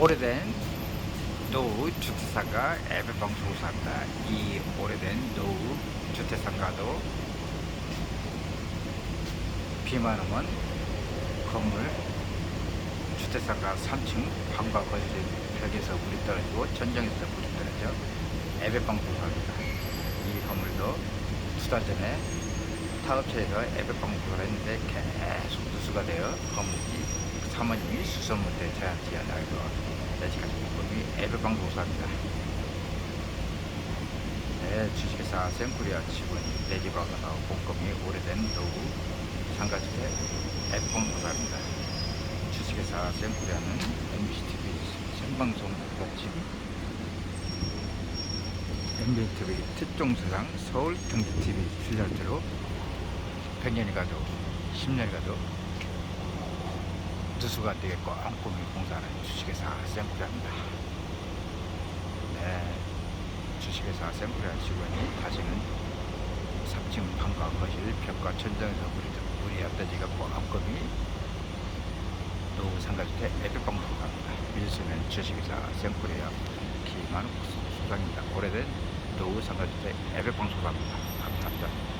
오래된 노후 주택상가 에베방 소사입니다. 이 오래된 노후 주택상가도 비만 오면 건물 주택상가 3층 방과 거실 벽에서 물이 떨어지고 전정에서 물이 떨어져 에베방 소사입니다. 이 건물도 수달 전에 타업체에서 에베방 소사를 했는데 계속 누수가 되어 건물이 사모님이 수선물대 제한지어 나고 내지까지 목금이 에베방 소사입니다. 네, 주식회사 생코리아 직원 나고 목금이 오래된 노후 상가주택 에베방 소사입니다. 주식회사 생코리아는 MBCTV 생방송 부가집 MBTV 특종수상 서울 경기TV 출연료로 100년이 가도 10년이 가도 누수가 안 되겠고 엉꾸미 공사는 주식회사 생코리아입니다. 네, 주식회사 생코리아 직원이 다시는 3층 방과 거실 벽과 천장에서 물이, 물이 앞다지갖고 엉꾸미 노후 상가주택 에드방 공사입니다. 밀수는 주식회사 생코리아 기만 수상입니다. 오래된 노후 상가주택 에베방 소사입니다. 감사합니다.